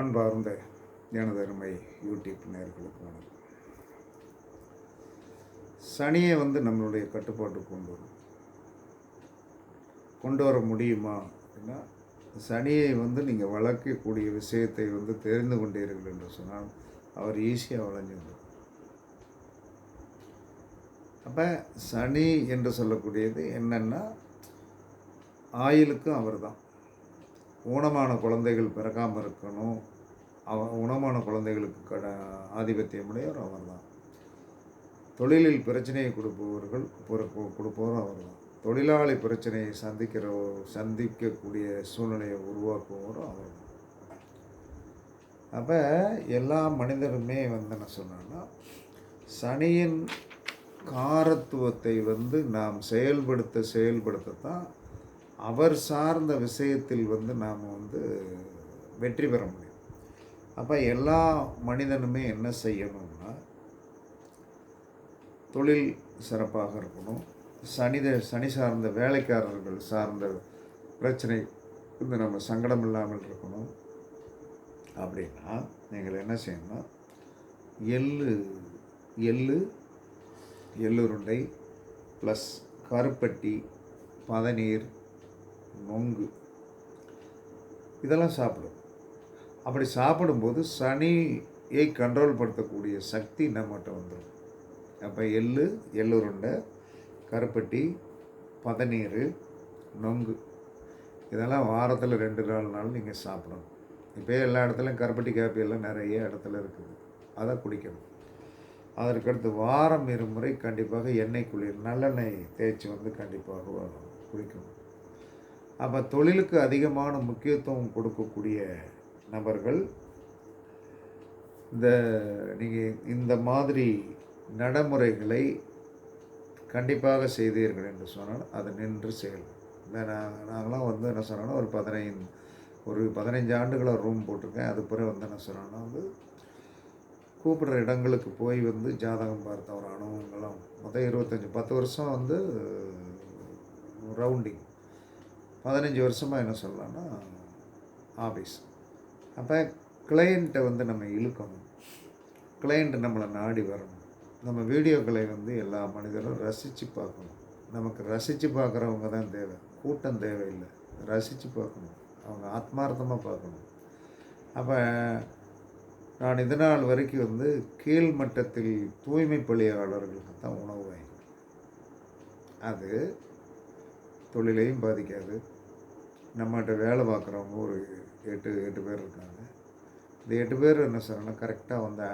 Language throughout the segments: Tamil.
அன்பார்ந்த ஜனதருமை யூடியூப் நேர்களுக்கு வணக்கம். சனியை வந்து நம்மளுடைய கட்டுப்பாட்டுக்கு கொண்டு வரும். கொண்டு வர முடியுமா அப்படின்னா சனியை வந்து நீங்கள் வளர்க்கக்கூடிய விஷயத்தை வந்து தெரிந்து கொண்டீர்கள் என்று சொன்னால் அவர் ஈஸியாக வளைஞ்சிடும் அப்போ சனி என்று சொல்லக்கூடியது என்னென்னா ஆயிலுக்கும் அவர் தான் ஊனமான குழந்தைகள் பிறக்காமல் இருக்கணும். அவ ஊனமான குழந்தைகளுக்கு கட ஆதிபத்தியமுடையவர் அவர் தான் தொழிலில் பிரச்சனையை கொடுப்பவர்கள் பொறு- கொடுப்பவரும் அவர் தான் தொழிலாளி பிரச்சனையை சந்திக்கிற சந்திக்கக்கூடிய சூழ்நிலையை உருவாக்குவவரும் அவர் தான் அப்போ எல்லா மனிதருமே வந்து என்ன சொன்னான்னா சனியின் காரத்துவத்தை வந்து நாம் செயல்படுத்த செயல்படுத்தத்தான் அவர் சார்ந்த விஷயத்தில் வந்து நாம் வந்து வெற்றி பெற முடியும். அப்போ எல்லா மனிதனுமே என்ன செய்யணும்னா தொழில் சிறப்பாக இருக்கணும். சனித சனி சார்ந்த வேலைக்காரர்கள் சார்ந்த பிரச்சனை வந்து நம்ம சங்கடம் இல்லாமல் இருக்கணும். அப்படின்னா நீங்கள் என்ன செய்யணும்னா எள்ளு எள்ளு எள்ளுருண்டை ப்ளஸ் கருப்பட்டி பதநீர் நொங்கு. இதெல்லாம் சாப்பிடும். அப்படி சாப்பிடும்போது சனியை கண்ட்ரோல் படுத்தக்கூடிய சக்தி நம்மகிட்ட வந்துடும் அப்போ எள்ளு எள்ளுருண்டை கருப்பட்டி பதநீர் நொங்கு. இதெல்லாம் வாரத்தில் ரெண்டு நாலு நாள் நீங்கள் சாப்பிடணும். இப்போ எல்லா இடத்துலையும் கருப்பட்டி காப்பி எல்லாம் நிறைய இடத்துல இருக்குது. அதை குடிக்கணும். அதற்கடுத்து வாரம் இருமுறை கண்டிப்பாக எண்ணெய் குளிர் நல்லெண்ணெய் தேய்ச்சி வந்து கண்டிப்பாக குளிக்கணும் அப்போ தொழிலுக்கு அதிகமான முக்கியத்துவம் கொடுக்கக்கூடிய நபர்கள் இந்த நீங்கள் இந்த மாதிரி நடைமுறைகளை கண்டிப்பாக செய்தீர்கள் என்று சொன்னால் அது நின்று செயல். இந்த நான் நாங்களாம் வந்து என்ன சொன்னோன்னா ஒரு பதினைந்து ஒரு பதினைஞ்சு ஆண்டுகளாக ரூம் போட்டிருக்கேன். அது பிறகு வந்து என்ன சொன்னோன்னா வந்து கூப்பிடுற இடங்களுக்கு போய் வந்து ஜாதகம் பார்த்த ஒரு அனுபவங்களாம் மொத்தம் இருபத்தஞ்சி பத்து வருஷம் வந்து ரவுண்டிங் பதினஞ்சு வருஷமாக என்ன சொல்லலாம்னா ஆஃபீஸ் அப்போ கிளையண்ட்டை வந்து நம்ம இழுக்கணும். கிளையண்ட்டு நம்மளை நாடி வரணும். நம்ம வீடியோக்களை வந்து எல்லா மனிதரும் ரசித்து பார்க்கணும். நமக்கு ரசித்து பார்க்குறவங்க தான் தேவை. கூட்டம் தேவையில்லை. ரசித்து பார்க்கணும். அவங்க ஆத்மார்த்தமாக பார்க்கணும். அப்போ நான் இதனால் நாள் வரைக்கும் வந்து கீழ் மட்டத்தில் தூய்மை பணியாளர்களுக்கு தான் உணவு வாங்கி அது தொழிலையும் பாதிக்காது. நம்மகிட்ட வேலை பார்க்குறவங்க ஒரு எட்டு எட்டு பேர் இருக்காங்க. இந்த எட்டு பேர் என்ன சொல்லணும் கரெக்டாக வந்து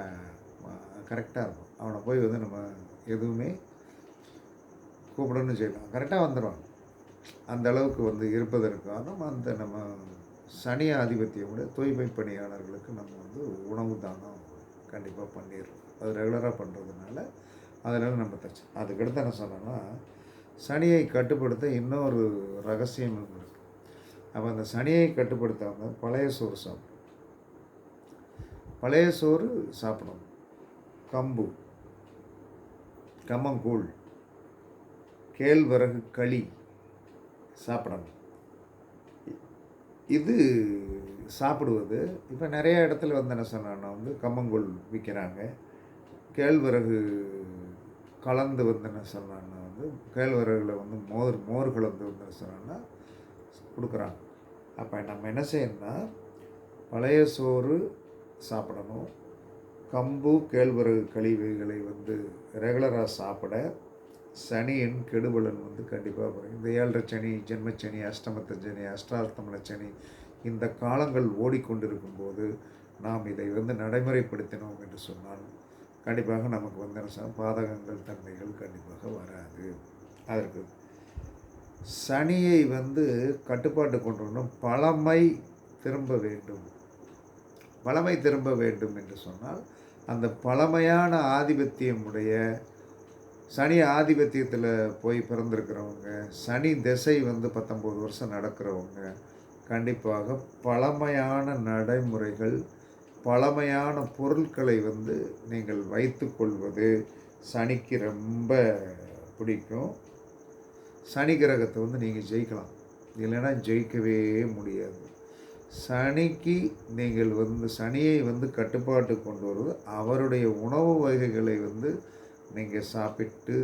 கரெக்டாக இருக்கும். அவனை போய் வந்து நம்ம எதுவுமே கூப்பிடணும்னு செய்யலாம் கரெக்டாக வந்துடுவான் அந்த அளவுக்கு வந்து இருப்பதற்கான அந்த நம்ம சனி விட தூய்மை பணியாளர்களுக்கு நம்ம வந்து உணவு தானம் கண்டிப்பாக பண்ணிடுறோம் அது ரெகுலராக பண்ணுறதுனால அதனால் நம்ம தச்சு அதுக்கடுத்து என்ன சொன்னோன்னா சனியை கட்டுப்படுத்த இன்னொரு ரகசியம் அப்போ அந்த சனியை கட்டுப்படுத்தாமல் பழைய சோறு சாப்பிடும். பழைய சோறு சாப்பிடும். கம்பு கம்மங்கூழ் கேழ்வரகு களி சாப்பிடணும். இது சாப்பிடுவது இப்போ நிறைய இடத்துல வந்து என்ன சொன்னான்னா வந்து கம்மங்கூழ் விற்கிறாங்க கேழ்வரகு கலந்து வந்து என்ன சொன்னான்னா வந்து கேழ்வரகுல வந்து மோர் மோர் கலந்து வந்து என்ன சொன்னான்னா கொடுக்குறாங்க. அப்போ நம்ம என்ன செய்யணும்னா பழைய சோறு சாப்பிடணும். கம்பு கேழ்வரகு கழிவுகளை வந்து ரெகுலராக சாப்பிட சனியின் கெடுபலன் வந்து கண்டிப்பாக வரும் இந்த ஏழரை சனி ஜென்மச்சனி அஷ்டமத்த சனி சனி இந்த காலங்கள் ஓடிக்கொண்டிருக்கும் போது நாம் இதை வந்து நடைமுறைப்படுத்தினோம் என்று சொன்னால் கண்டிப்பாக நமக்கு வந்து என்ன பாதகங்கள் தன்மைகள் கண்டிப்பாக வராது. அதற்கு சனியை வந்து கட்டுப்பாட்டு கொண்டு வரணும் பழமை திரும்ப வேண்டும். பழமை திரும்ப வேண்டும் என்று சொன்னால் அந்த பழமையான ஆதிபத்தியமுடைய சனி ஆதிபத்தியத்தில் போய் பிறந்திருக்கிறவங்க சனி திசை வந்து பத்தொம்போது வருஷம் நடக்கிறவங்க கண்டிப்பாக பழமையான நடைமுறைகள் பழமையான பொருட்களை வந்து நீங்கள் வைத்துக்கொள்வது சனிக்கு ரொம்ப பிடிக்கும். சனி கிரகத்தை வந்து நீங்கள் ஜெயிக்கலாம். இல்லைன்னா ஜெயிக்கவே முடியாது. சனிக்கு நீங்கள் வந்து சனியை வந்து கட்டுப்பாட்டுக்கு கொண்டு வருவது அவருடைய உணவு வகைகளை வந்து நீங்கள் சாப்பிட்டு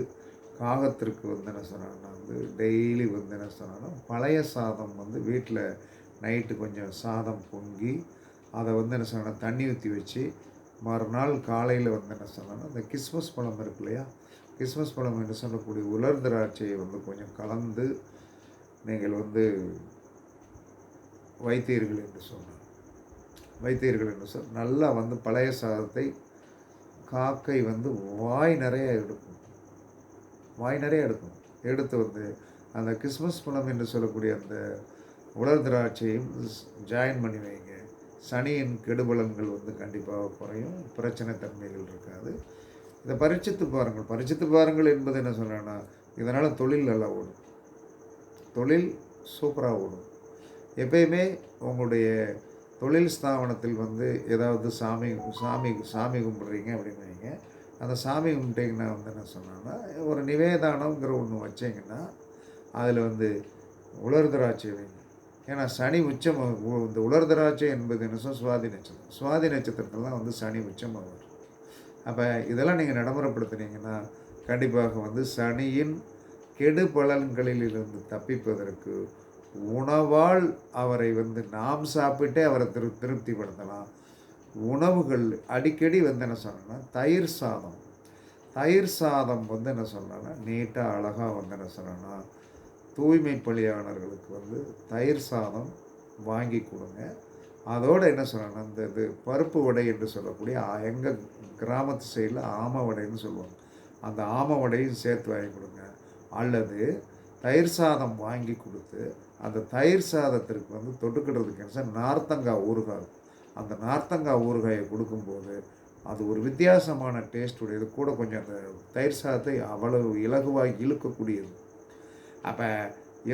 காகத்திற்கு வந்து என்ன சொன்னாங்கன்னா வந்து டெய்லி வந்து என்ன சொன்னாங்கன்னா பழைய சாதம் வந்து வீட்டில் நைட்டு கொஞ்சம் சாதம் பொங்கி அதை வந்து என்ன சொன்னால் தண்ணி ஊற்றி வச்சு மறுநாள் காலையில் வந்து என்ன சொன்னால் இந்த கிறிஸ்மஸ் பழம் இருக்கு இல்லையா கிறிஸ்மஸ் பழம் என்று சொல்லக்கூடிய உலர் திராட்சையை வந்து கொஞ்சம் கலந்து நீங்கள் வந்து வைத்தீர்கள் என்று சொன்னார். வைத்தீர்கள் என்று சொல் நல்லா வந்து பழைய சாதத்தை காக்கை வந்து வாய் நிறைய எடுக்கும். வாய் நிறைய எடுக்கும். எடுத்து வந்து அந்த கிறிஸ்மஸ் பழம் என்று சொல்லக்கூடிய அந்த உலர் திராட்சையும் ஜாயின் பண்ணி வைங்க. சனியின் கெடுபலன்கள் வந்து கண்டிப்பாக குறையும். பிரச்சனை தன்மைகள் இருக்காது. இதை பரிச்சித்து பாருங்கள். பரிச்சித்து பாருங்கள் என்பது என்ன சொல்கிறேன்னா இதனால் தொழில் நல்லா ஓடும். தொழில் சூப்பராக ஓடும். எப்பயுமே உங்களுடைய தொழில் ஸ்தாபனத்தில் வந்து ஏதாவது சாமி சாமி சாமி கும்பிட்றீங்க அப்படின்னு வைங்க அந்த சாமி கும்பிட்டீங்கன்னா வந்து என்ன சொன்னான்னா ஒரு நிவேதானங்கிற ஒன்று வச்சிங்கன்னா அதில் வந்து உலர் திராட்சை வைங்க. ஏன்னா சனி உச்சம் இந்த உலர் திராட்சை என்பது என்ன சொல்ல சுவாதி நட்சத்திரம். சுவாதி நட்சத்திரத்துலாம் வந்து சனி உச்சமாக வரும் அப்போ இதெல்லாம் நீங்கள் நடைமுறைப்படுத்துனீங்கன்னா கண்டிப்பாக வந்து சனியின் கெடு பலன்களிலிருந்து தப்பிப்பதற்கு உணவால் அவரை வந்து நாம் சாப்பிட்டே அவரை திரு திருப்திப்படுத்தலாம். உணவுகள் அடிக்கடி வந்து என்ன சொன்னோன்னா தயிர் சாதம். தயிர் சாதம் வந்து என்ன சொன்னோன்னா நீட்டாக அழகாக வந்து என்ன சொன்னோன்னா தூய்மை பணியாளர்களுக்கு வந்து தயிர் சாதம் வாங்கி கொடுங்க. அதோடு என்ன சொன்னேன்னா இந்த இது பருப்பு வடை என்று சொல்லக்கூடிய எங்கள் கிராமத்து சைடில் ஆம வடைன்னு சொல்லுவாங்க. அந்த ஆம வடையும் சேர்த்து வாங்கி கொடுங்க. அல்லது தயிர் சாதம் வாங்கி கொடுத்து அந்த தயிர் சாதத்திற்கு வந்து தொட்டுக்கிறதுக்கு என்ன நார்த்தங்காய் ஊறுகாய் அந்த நார்த்தங்காய் ஊறுகாயை கொடுக்கும்போது அது ஒரு வித்தியாசமான டேஸ்ட் உடையது. கூட கொஞ்சம் அந்த தயிர் சாதத்தை அவ்வளவு இலகுவாக இழுக்கக்கூடியது. அப்போ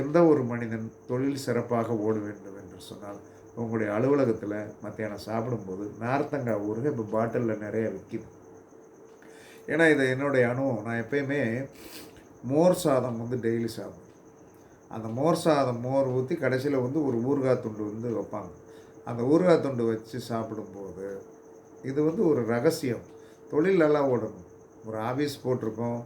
எந்த ஒரு மனிதன் தொழில் சிறப்பாக ஓட வேண்டும் என்று சொன்னால் உங்களுடைய அலுவலகத்தில் மத்தியானம் சாப்பிடும்போது நார்த்தங்காய் ஊறுகாய் இப்போ பாட்டிலில் நிறைய விற்கிது ஏன்னா இதை என்னுடைய அனுபவம். நான் எப்பயுமே மோர் சாதம் வந்து டெய்லி சாப்பிடுவேன். அந்த மோர் சாதம் மோர் ஊற்றி கடைசியில் வந்து ஒரு ஊறுகாய் துண்டு வந்து வைப்பாங்க. அந்த ஊறுகாய் துண்டு வச்சு சாப்பிடும்போது இது வந்து ஒரு ரகசியம். தொழில் நல்லா ஓடணும். ஒரு ஆஃபீஸ் போட்டிருக்கோம்.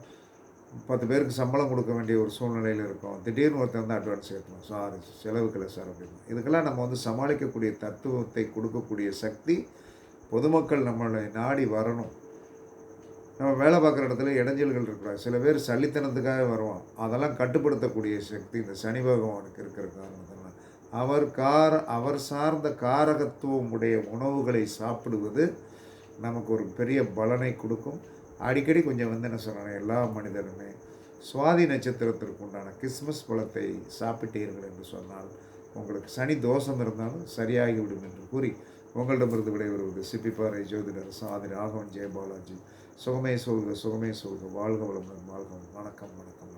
பத்து பேருக்கு சம்பளம் கொடுக்க வேண்டிய ஒரு சூழ்நிலையில் இருக்கும். திடீர்னு ஒருத்தர் வந்து அட்வான்ஸ் ஏற்றணும் சார் செலவுக்கில்லை சார் அப்படின்னு. இதுக்கெல்லாம் நம்ம வந்து சமாளிக்கக்கூடிய தத்துவத்தை கொடுக்கக்கூடிய சக்தி பொதுமக்கள் நம்மளை நாடி வரணும். நம்ம வேலை பார்க்குற இடத்துல இடைஞ்சல்கள் இருக்கிறாங்க சில பேர் சல்லித்தனத்துக்காக வருவான். அதெல்லாம் கட்டுப்படுத்தக்கூடிய சக்தி இந்த சனி பகவானுக்கு இருக்கிற காரணத்தினால. அவர் கார அவர் சார்ந்த காரகத்துவம் உடைய உணவுகளை சாப்பிடுவது நமக்கு ஒரு பெரிய பலனை கொடுக்கும். அடிக்கடி கொஞ்சம் வந்து என்ன சொல்கிறேன் எல்லா மனிதருமே சுவாதி நட்சத்திரத்திற்கு உண்டான கிறிஸ்மஸ் பழத்தை சாப்பிட்டீர்கள் என்று சொன்னால் உங்களுக்கு சனி தோஷம் இருந்தாலும் சரியாகிவிடும் என்று கூறி உங்களிடமிருந்து விடைபெறுவது சிப்பிப்பாறை ஜோதிடர் சாதி ராகவன் ஜெயபாலாஜி. சுகமே சொல்க சுகமே சொல்க வாழ்க வளமுடன் வாழ்க வணக்கம் வணக்கம் வணக்கம்.